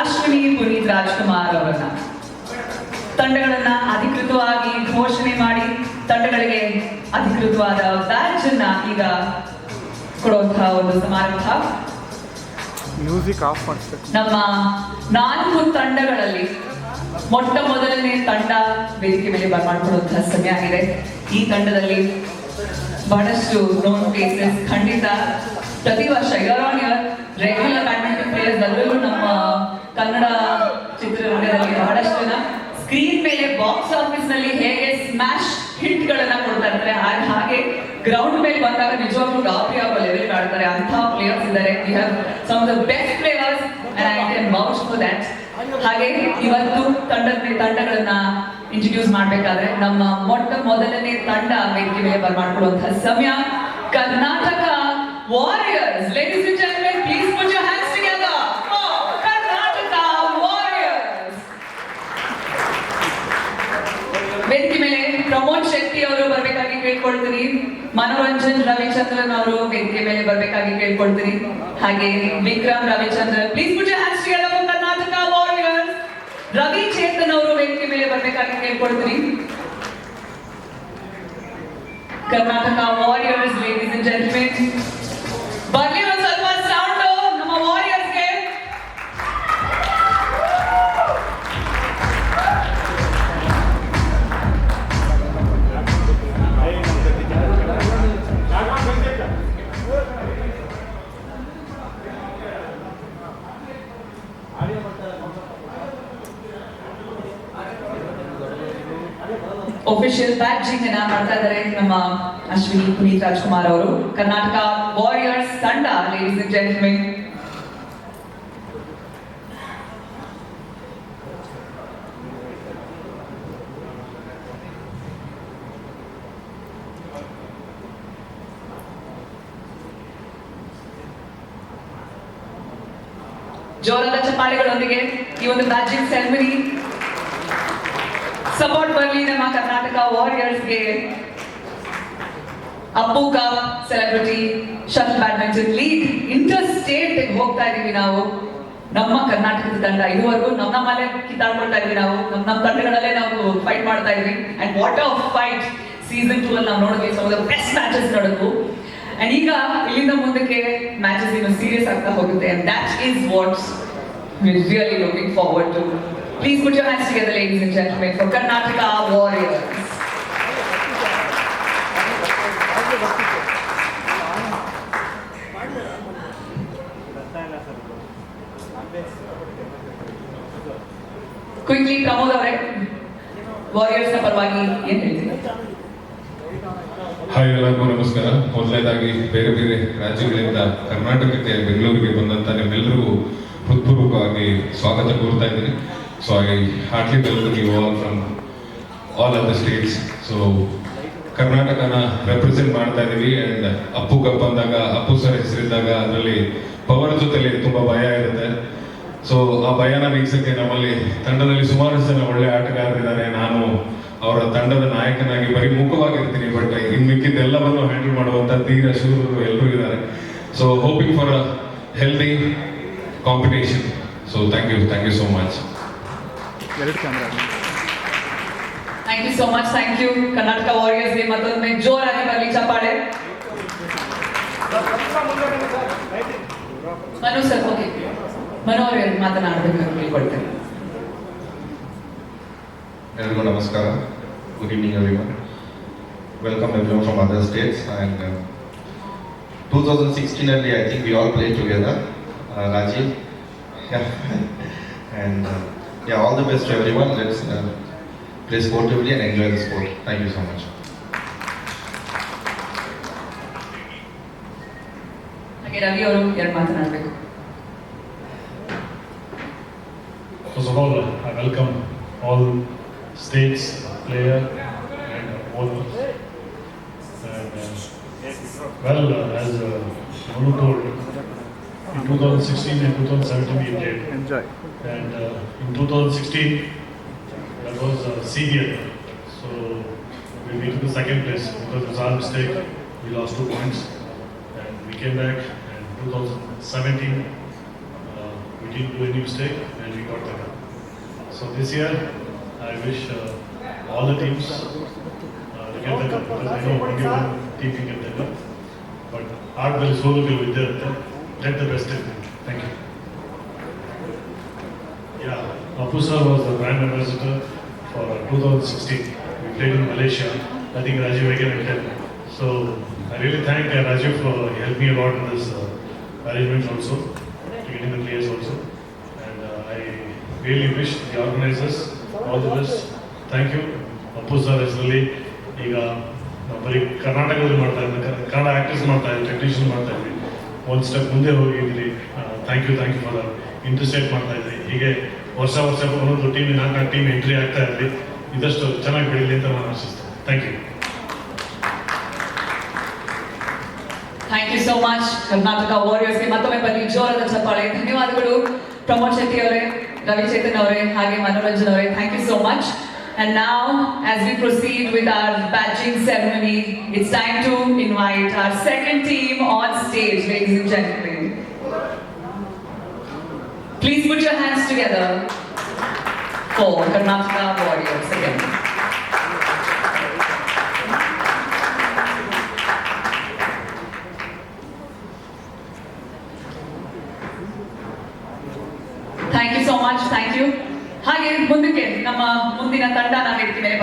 ಅಶ್ವಿನಿ ಪುನೀತ್ ರಾಜ್ಕುಮಾರ್ ಅವರನ್ನ. ತಂಡಗಳನ್ನ ಅಧಿಕೃತವಾಗಿ ಘೋಷಣೆ ಮಾಡಿ ತಂಡಗಳಿಗೆ ಅಧಿಕೃತವಾದ ಬ್ಯಾಚ್ ಅನ್ನ ಈಗ ಕೊಡುವಂತಹ ಒಂದು ಸಮಾರಂಭ. ಮ್ಯೂಸಿಕ್ ಆಫ್ ನಮ್ಮ ನಾಲ್ಕು ತಂಡಗಳಲ್ಲಿ ಮೊಟ್ಟ ಮೊದಲನೇ ತಂಡ ವೇದಿಕೆ ಮೇಲೆ ಬರ್ಮಾಡ್ಕೊಳ್ಳುವಂತಹ ಸಮಯ ಆಗಿದೆ. ಈ ತಂಡದಲ್ಲಿ ಬಹಳಷ್ಟು ನೋನ್ ಕೇಸಸ್ ಖಂಡಿತ ಪ್ರತಿ ವರ್ಷ. Year on year regular badminton players ಎಲ್ಲರೂ ನಮ್ಮ ಕನ್ನಡ ಚಿತ್ರರಂಗದಲ್ಲಿ ಬಹಳಷ್ಟು ಜನ ಸ್ಕ್ರೀನ್ ಮೇಲೆ ಬಾಕ್ಸ್ ಆಫೀಸ್ನಲ್ಲಿ ಹೇಗೆ ಸ್ಮ್ಯಾಶ್ ಹಿಟ್ ಗಳನ್ನ ಕೊಡ್ತಾ ಇರ್ತಾರೆ. ಹಾಗೆ ಗ್ರೌಂಡ್ ಮೇಲೆ ಬಂದಾಗ ನಿಜವಾಗ್ಲೂ ಗಾಬರಿ ಆಗೋ ಲೆವೆಲ್ ಕಾಡ್ತಾರೆ ಅಂತಹ ಪ್ಲೇಯರ್ಸ್ ಇದ್ದಾರೆ. We have some the best players and I can vouch for that ಹಾಗೆ ಇವತ್ತು ತಂಡದ ತಂಡಗಳನ್ನ ಇಂಟ್ರೊಡ್ಯೂಸ್ ಮಾಡ್ಬೇಕಾದ್ರೆ ನಮ್ಮ ಮೊಟ್ಟ ಮೊದಲನೇ ತಂಡ ವೇದಿಕೆ ಮೇಲೆ ಬರ್ಮಾಡ್ಕೊಳ್ಳುವಂತಹ ಸಮಯ Karnataka warriors ladies and gentlemen please put your hands together Karnataka warriors ವೇದಿಕೆ ಮೇಲೆ ಪ್ರಮೋದ್ ಶೆಟ್ಟಿ ಅವರು ಬರ್ಬೇಕಾಗಿ ಕೇಳ್ಕೊಳ್ತೀನಿ ಮನೋರಂಜನ್ ರವಿಚಂದ್ರನ್ ಅವರು ವೇದಿಕೆ ಮೇಲೆ ಬರ್ಬೇಕಾಗಿ ಕೇಳ್ಕೊಳ್ತೀನಿ ಹಾಗೆ ವಿಕ್ರಮ್ ರವಿಚಂದ್ರನ್ ಪ್ಲೀಸ್ ಕರ್ನಾಟಕ ವಾರಿಯರ್ಸ್ ರವಿ ಚೇತನ್ ಅವರು ವೇದಿಕೆ ಮೇಲೆ ಬರ್ಬೇಕಾಗಿ ಕೇಳ್ಕೊಳ್ತೀನಿ Karnataka warriors ladies and badging ಅನ್ನ ಮಾಡ್ತಾ ಇದ್ದಾರೆ ನಮ್ಮ ಅಶ್ವಿನಿ ಪುನೀತ್, ರಾಜ್ಕುಮಾರ್ ಅವರು. ಕರ್ನಾಟಕ ವಾರಿಯರ್ಸ್ ತಂಡ ಲೇಡೀಸ್ ಅಂಡ್ ಜೆಂಟ್ಮೆನ್ ಜೋರಾದ ಚಪ್ಪಾಳೆಗಳೊಂದಿಗೆ ಈ ಒಂದು ಮ್ಯಾಜಿಕ್ ಸೆರೆಮನಿ ಸಪೋರ್ಟ್ ಬರಲಿ ನಮ್ಮ Karnataka ವಾರಿಯರ್ಸ್ಗೆ Appu cup celebrity shuttle badminton league inter state ಹೋಗ್ತಾ ಇದೀವಿ ನಾವು. ನಮ್ಮ ಕರ್ನಾಟಕದ ತಂಡ ಇದುವರೆಗೂ ನಮ್ಮ ಮನೆ ಕಿತ್ತಾಡ್ಕೊಳ್ತಾ ಇದೀವಿ ನಾವು. ನಮ್ಮ ನಮ್ಮ ತಂಡಗಳಲ್ಲೇ ನಾವು ಫೈಟ್ ಮಾಡ್ತಾ ಇದೀವಿ. And what of fight season two ಅಲ್ಲಿ ನಾವು ನೋಡಿದ್ವಿ ಸೊ ಬೆಸ್ಟ್ ಮ್ಯಾಚಸ್ ನೋಡಿದ್ವು. ಅಂಡ್ ಈಗ ಇಲ್ಲಿಂದ ಮುಂದಕ್ಕೆ ಮ್ಯಾಚಸ್ ಇನ್ನು ಸೀರಿಯಸ್ ಆಗ್ತಾ ಹೋಗುತ್ತೆ. And that is what's we really looking forward to. Please put your hands together, ladies and gentlemen, for Karnataka Warriors. Quickly Pramod ಅವರೇ ವಾರಿಯರ್ಸ್ನ ಪರವಾಗಿ ಏನ್ ಹೇಳ್ತೀರಿ? ಹಾಯ್ ಎಲ್ಲರಿಗೂ ನಮಸ್ಕಾರ. ಮೊದಲನೇದಾಗಿ ಬೇರೆ ಬೇರೆ ರಾಜ್ಯಗಳಿಂದ ಕರ್ನಾಟಕಕ್ಕೆ ಬೆಂಗಳೂರಿಗೆ ಬಂದಂತ ನಿಮ್ಮೆಲ್ಲರಿಗೂ ಹೃತ್ಪೂರ್ವಕವಾಗಿ ಸ್ವಾಗತ ಕೋರ್ತಾ ಇದ್ದೀನಿ. So I heartly welcome you all from all other states so ಕರ್ನಾಟಕನ ರೆಪ್ರೆಸೆಂಟ್ ಮಾಡ್ತಾ ಇದೀವಿ ಅಂಡ್ ಅಪ್ಪು ಕಪ್ ಅಂದಾಗ, ಅಪ್ಪು ಸರ್ ಹೆಸರಿದ್ದಾಗ ಅದರಲ್ಲಿ ಪವರ್ ಜೊತೆಲಿ ತುಂಬಾ ಭಯ ಇರುತ್ತೆ. ಸೊ ಆ ಭಯನ ನೀಗ್ಸಕ್ಕೆ ನಮ್ಮಲ್ಲಿ ತಂಡದಲ್ಲಿ ಸುಮಾರು ಜನ ಒಳ್ಳೆ ಆಟಗಾರರಿದ್ದಾರೆ. ನಾನು ಅವರ ತಂಡದ ನಾಯಕನಾಗಿ ಬರೀ ಮುಖವಾಗಿರ್ತೀನಿ ಬಟ್ ಇನ್ ಮಿಕ್ಕಿದ್ದೆಲ್ಲವನ್ನು ಹ್ಯಾಂಡಲ್ ಮಾಡುವಂತ ತೀರ ಶೂರರು ಎಲ್ಲರೂ ಇದ್ದಾರೆ. So hoping for a healthy competition so thank you thank you so much ಎರಡು camera thank you so much thank you Karnataka ವಾರಿಯರ್ಸ್ಗೆ ಮತ್ತೊಮ್ಮೆ ಜೋರಾಗಿ ಬರಲಿ ಚಪ್ಪಾಳೆ. ಮನು ಸರ್ ಓಕೆ ಮನು ಅವರು ಮಾತನಾಡಬೇಕು ಅಂತ ಕೇಳ್ಕೊಳ್ತೇನೆ. ಎಲ್ರಿಗೂ ನಮಸ್ಕಾರ. Good evening everyone welcome everyone from other states and two thousand ಸಿಕ್ಸ್ಟೀನಲ್ಲಿ I think we all play together Rajiv and Yeah all the best everyone let's play sportively and enjoy the sport thank you so much ಹಾಗೆ ರವಿ ಅವರು ಎರಡು ಮಾತನಾಡಬೇಕು First of all, I welcome all states, player and owners. And, uh, well, uh, as uh, Manu told, in 2016 and 2017 we did. Enjoy. And uh, in 2016, that was uh, senior. So we made the second place because it was our mistake. We lost two points. And we came back and 2017, uh, we didn't do any mistake and we got the cup. So this year, I wish uh, all the teams uh, get the cup because I know only one team can get the cup. But our goal is will be with cup. ಇರುತ್ತೆ the rest in. Thank you. Yeah, Apu sir was the brand ambassador for uh, 2016. We played in Malaysia. I think Rajiv again will help. So I really thank uh, Rajiv for helping a lot in this uh, arrangement also, getting the players also. And uh, I really wish the organizers all the best. Thank you. Appu sir ಹೆಸರಲ್ಲಿ ಈಗ ಬರೀ ಕರ್ನಾಟಕದಲ್ಲಿ ಮಾಡ್ತಾ ಇದ್ದಾರೆ Kannada- actors ಮಾಡ್ತಾ ಇದ್ದಾರೆ technician ಮಾಡ್ತಾ ಇದ್ವಿ ಒಂದು ಸ್ಟೆಪ್ ಮುಂದೆ ಹೋಗಿದ್ರಿ thank you thank you for interstate ಮಾಡ್ತಾ ಇದ್ರಿ. ಹೀಗೆ ವರ್ಷ ವರ್ಷ ಒಂದೊಂದು ಟೀಮ್ ನಾಲ್ಕು ಟೀಮ್ ಎಂಟ್ರಿ ಆಗ್ತಾ ಇರಲಿ. ಇದಷ್ಟು ಚೆನ್ನಾಗಿ ಬೆಳೀಲಿ ಅಂತ ನಾನು ಆಶಿಸ್ತೇನೆ. Thank you thank you so much Karnataka ವಾರಿಯರ್ಸ್ಗೆ ಮತ್ತೊಮ್ಮೆ ಬನ್ನಿ. ಜೋರಾದ ಚಪ್ಪಾಳೆ. ಧನ್ಯವಾದಗಳು. ಪ್ರಮೋದ್ ಶೆಟ್ಟಿ ಅವರೇ, ರವಿಚೇತನ್ ಅವರೇ, ಹಾಗೆ ಮನೋರಂಜನ್ ಅವರೇ. Thank you so much And now, as we proceed with our badging ceremony, it's time to invite our second team on stage, ladies and gentlemen. Please put your hands together for Karnataka Warriors again. Thank you so much. Thank you. ಹಾಗೆ ಮುಂದಕ್ಕೆ ನಮ್ಮ ಮುಂದಿನ ತಂಡ ವೇದಿಕೆ ಮೇಲೆ